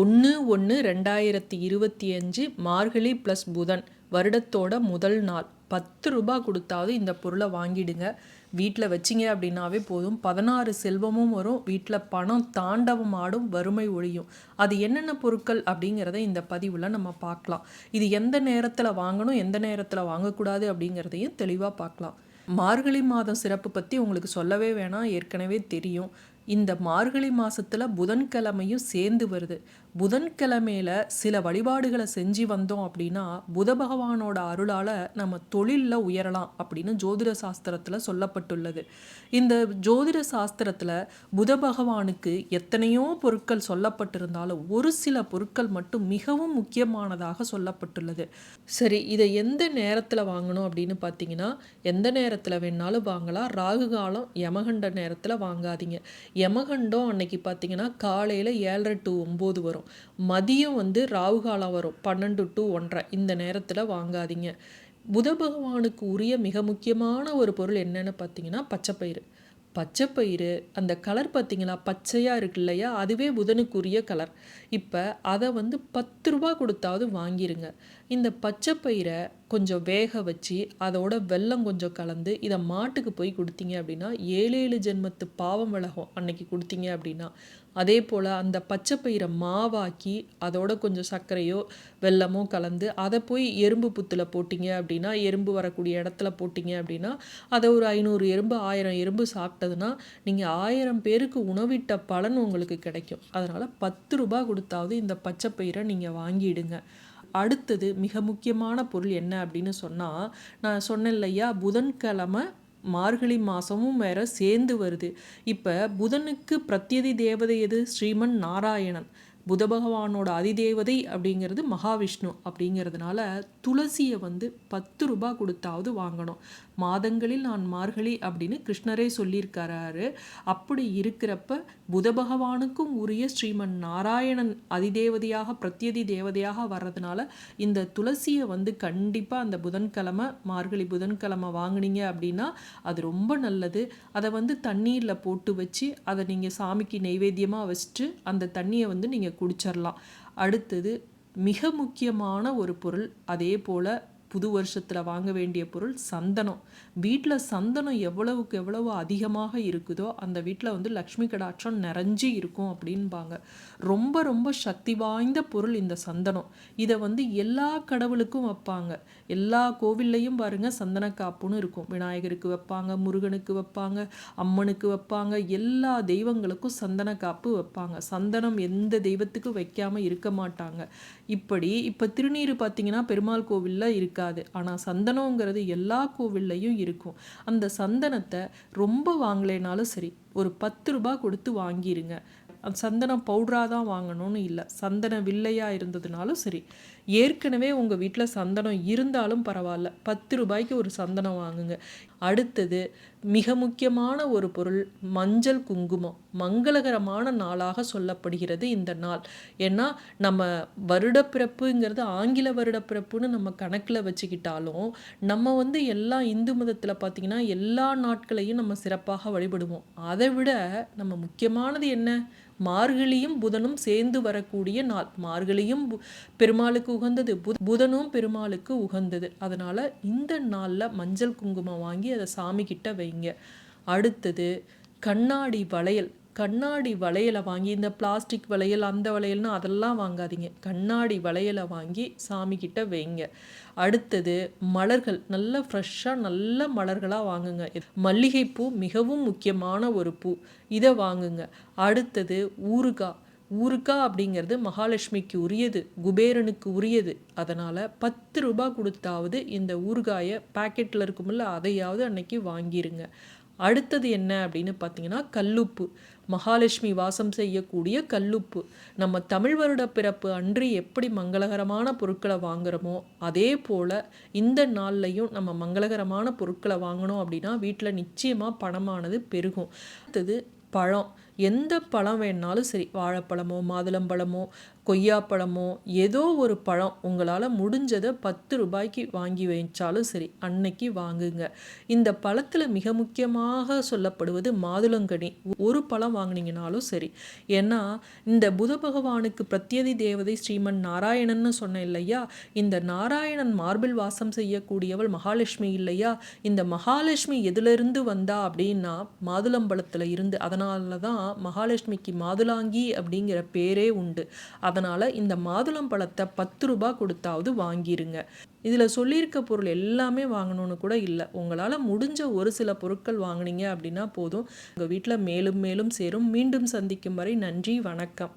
ஒன்று ஒன்று ரெண்டாயிரத்தி இருபத்தி அஞ்சு மார்கழி ப்ளஸ் புதன் வருடத்தோட முதல் நாள். பத்து ரூபா கொடுத்தாவது இந்த பொருளை வாங்கிடுங்க. வீட்டில் வச்சிங்க அப்படின்னாவே போதும். பதினாறு செல்வமும் வரும். வீட்டில் பணம் தாண்டவம் ஆடும். வறுமை ஒழியும். அது என்னென்ன பொருட்கள் அப்படிங்கிறத இந்த பதிவில் நம்ம பார்க்கலாம். இது எந்த நேரத்தில் வாங்கணும் எந்த நேரத்தில் வாங்கக்கூடாது அப்படிங்கிறதையும் தெளிவாக பார்க்கலாம். மார்கழி மாதம் சிறப்பு பற்றி உங்களுக்கு சொல்லவே வேணாம். ஏற்கனவே தெரியும். இந்த மார்கழி மாதத்தில் புதன்கிழமையும் சேர்ந்து வருது. புதன்கிழமையில சில வழிபாடுகளை செஞ்சு வந்தோம் அப்படின்னா புத பகவானோட அருளால நம்ம தொழிலில் உயரலாம் அப்படின்னு ஜோதிட சாஸ்திரத்துல சொல்லப்பட்டுள்ளது. இந்த ஜோதிட சாஸ்திரத்துல புத பகவானுக்கு எத்தனையோ பொருட்கள் சொல்லப்பட்டிருந்தாலும் ஒரு சில பொருட்கள் மட்டும் மிகவும் முக்கியமானதாக சொல்லப்பட்டுள்ளது. சரி இதை எந்த நேரத்தில் வாங்கணும் அப்படின்னு பார்த்தீங்கன்னா எந்த நேரத்தில் வேணாலும் வாங்கலாம். ராகு காலம் யமகண்ட நேரத்தில் வாங்காதீங்க. யமகண்டம் அன்னைக்கு பார்த்தீங்கன்னா காலையில் ஏழரை டு ஒம்பது வரும். மதியம் வந்து ராகு காலம் வரும். பன்னெண்டு டு ஒன்றரை. இந்த நேரத்தில் வாங்காதீங்க. புத பகவானுக்கு உரிய மிக முக்கியமான ஒரு பொருள் என்னென்னு பார்த்தீங்கன்னா பச்சைப்பயிறு. பச்சைப்பயிறு அந்த கலர் பார்த்தீங்களா பச்சையாக இருக்கு இல்லையா? அதுவே புதனுக்குரிய கலர். இப்போ அதை வந்து பத்து ரூபா கொடுத்தாவது வாங்கிருங்க. இந்த பச்சைப்பயிரை கொஞ்சம் வேக வச்சு அதோட வெல்லம் கொஞ்சம் கலந்து இதை மாட்டுக்கு போய் கொடுத்தீங்க அப்படின்னா ஏழு ஏழு ஜென்மத்து பாவம் விலகும் அன்னைக்கு கொடுத்தீங்க அப்படின்னா. அதே போல் அந்த பச்சை பயிரை மாவாக்கி அதோட கொஞ்சம் சர்க்கரையோ வெல்லமோ கலந்து அதை போய் எறும்பு புத்தில் போட்டிங்க அப்படின்னா எறும்பு வரக்கூடிய இடத்துல போட்டிங்க அப்படின்னா அதை ஒரு ஐநூறு எறும்பு ஆயிரம் எறும்பு சாப்பிட்டதுன்னா நீங்கள் ஆயிரம் பேருக்கு உணவிட்ட பலன் உங்களுக்கு கிடைக்கும். அதனால் பத்து ரூபாய் கொடுத்தாவது இந்த பச்சை பயிரை நீங்கள் வாங்கிடுங்க. அடுத்தது மிக முக்கியமான பொருள் என்ன அப்படின்னு சொன்னால் நான் சொன்னேன் இல்லையா புதன்கிழமை மார்கழி மாதமும் வேற சேர்ந்து வருது. இப்போ புதனுக்கு பிரத்யதி தேவதை எது? ஸ்ரீமன் நாராயணன். புத பகவானோட அதிதேவதை அப்படிங்கிறது மகாவிஷ்ணு அப்படிங்கிறதுனால துளசியை வந்து பத்து ரூபாய் கொடுத்தாவது வாங்கணும். மாதங்களில் நான் மார்கழி அப்படின்னு கிருஷ்ணரே சொல்லியிருக்காரு அப்படி இருக்கிறப்ப புத பகவானுக்கும் உரிய ஸ்ரீமன் நாராயணன் அதிதேவதையாக பிரத்யதி தேவதையாக வர்றதுனால இந்த துளசியை வந்து கண்டிப்பாக அந்த புதன்கிழமை மார்கழி புதன்கிழமை வாங்கினீங்க அப்படின்னா அது ரொம்ப நல்லது. அதை வந்து தண்ணீரில் போட்டு வச்சு அதை நீங்கள் சாமிக்கு நெய்வேத்தியமாக வச்சுட்டு அந்த தண்ணியை வந்து நீங்கள் குடிச்சிடலாம் அடுத்தது மிக முக்கியமான ஒரு பொருள் அதே போல் புது வருஷத்தில் வாங்க வேண்டிய பொருள் சந்தனம். வீட்டில் சந்தனம் எவ்வளவுக்கு எவ்வளவு அதிகமாக இருக்குதோ அந்த வீட்டில் வந்து லக்ஷ்மி கடாட்சம் நிறைஞ்சி இருக்கும் அப்படின்பாங்க. ரொம்ப ரொம்ப சக்தி வாய்ந்த பொருள் இந்த சந்தனம். இதை வந்து எல்லா கடவுளுக்கும் வைப்பாங்க. எல்லா கோவில்லையும் பாருங்க சந்தன காப்புன்னு இருக்கும். விநாயகருக்கு வைப்பாங்க முருகனுக்கு வைப்பாங்க அம்மனுக்கு வைப்பாங்க எல்லா தெய்வங்களுக்கும் சந்தன காப்பு வைப்பாங்க. சந்தனம் எந்த தெய்வத்துக்கும் வைக்காம இருக்க மாட்டாங்க. இப்படி இப்போ திருநீர் பார்த்தீங்கன்னா பெருமாள் கோவிலில் இருக்காது. ஆனால் சந்தனங்கிறது எல்லா கோவில்லையும் இருக்கும். அந்த சந்தனத்தை ரொம்ப வாங்கலைனாலும் சரி ஒரு பத்து ரூபாய் கொடுத்து வாங்கிடுங்க சந்தனம் பவுடராக தான் வாங்கணும்னு இல்லை. சந்தன வில்லையாக இருந்ததுனாலும் சரி ஏற்கனவே உங்கள் வீட்டில் சந்தனம் இருந்தாலும் பரவாயில்ல. பத்து ரூபாய்க்கு ஒரு சந்தனம் வாங்குங்க. அடுத்தது மிக முக்கியமான ஒரு பொருள் மஞ்சள் குங்குமம். மங்களகரமான நாளாக சொல்லப்படுகிறது இந்த நாள். ஏன்னா நம்ம வருடப்பிறப்புங்கிறது ஆங்கில வருடப்பிறப்புன்னு நம்ம கணக்கில் வச்சுக்கிட்டாலும் நம்ம வந்து எல்லா இந்து மதத்தில் பார்த்திங்கன்னா எல்லா நாட்களையும் நம்ம சிறப்பாக வழிபடுவோம். அதை விட நம்ம முக்கியமானது என்ன? மார்கழியும் புதனும் சேர்ந்து வரக்கூடிய நாள். மார்கழியும் பெருமாளுக்கு உகந்தது. புதனும் பெருமாளுக்கு உகந்தது. அதனால் இந்த நாளில் மஞ்சள் குங்குமம் வாங்கி அதை சாமி கிட்ட வைங்க. அடுத்தது கண்ணாடி வளையல். கண்ணாடி வளையலை வாங்கி இந்த பிளாஸ்டிக் வளையல் அந்த வளையல்னு அதெல்லாம் வாங்காதீங்க. கண்ணாடி வளையலை வாங்கி சாமி கிட்ட வைங்க. அடுத்தது மலர்கள். நல்ல ஃப்ரெஷ்ஷாக நல்ல மலர்களாக வாங்குங்க. மல்லிகைப்பூ மிகவும் முக்கியமான ஒரு பூ. இதை வாங்குங்க. அடுத்தது ஊறுகாய். ஊருக்கா அப்படிங்கிறது மகாலட்சுமிக்கு உரியது குபேரனுக்கு உரியது. அதனால் பத்து ரூபாய் கொடுத்தாவது இந்த ஊறுகாயை பாக்கெட்டில் இருக்குமில்ல அதையாவது அன்னைக்கு வாங்கிருங்க. அடுத்தது என்ன அப்படின்னு பார்த்தீங்கன்னா கல்லுப்பு. மகாலட்சுமி வாசம் செய்யக்கூடிய கல்லுப்பு. நம்ம தமிழ் வருட பிறப்பு அன்று எப்படி மங்களகரமான பொருட்களை வாங்குறோமோ அதே போல் இந்த நாள்லையும் நம்ம மங்களகரமான பொருட்களை வாங்கணும் அப்படின்னா வீட்டில் நிச்சயமாக பணமானது பெருகும். அடுத்தது பழம். எந்த பழம் வேணாலும் சரி வாழைப்பழமோ மாதுளம்பழமோ கொய்யாப்பழமோ ஏதோ ஒரு பழம் உங்களால் முடிஞ்சதை பத்து ரூபாய்க்கு வாங்கி வைச்சாலும் சரி அன்னைக்கு வாங்குங்க. இந்த பழத்தில் மிக முக்கியமாக சொல்லப்படுவது மாதுளங்கனி. ஒரு பழம் வாங்கினீங்கனாலும் சரி. ஏன்னா இந்த புத பகவானுக்கு பிரத்யதி தேவதை ஸ்ரீமன் நாராயணன்னு சொன்னேன் இல்லையா? இந்த நாராயணன் மார்பில் வாசம் செய்யக்கூடியவள் மகாலட்சுமி இல்லையா? இந்த மகாலட்சுமி எதிலிருந்து வந்தா அப்படின்னா மாதுளம்பழத்தில் இருந்து. அதனால தான் மகாலட்சுமிக்கு மாதுளாங்கி அப்படிங்கிற பேரே உண்டு. அதனால் இந்த மாதுளம் பழத்தை பத்து ரூபா கொடுத்தாவது வாங்கிருங்க. இதில் சொல்லியிருக்க பொருள் எல்லாமே வாங்கணும்னு கூட இல்லை. உங்களால் முடிஞ்ச ஒரு சில பொருட்கள் வாங்கினீங்க அப்படின்னா போதும். உங்கள் வீட்டில் மேலும் மேலும் சேரும். மீண்டும் சந்திக்கும் வரை நன்றி வணக்கம்.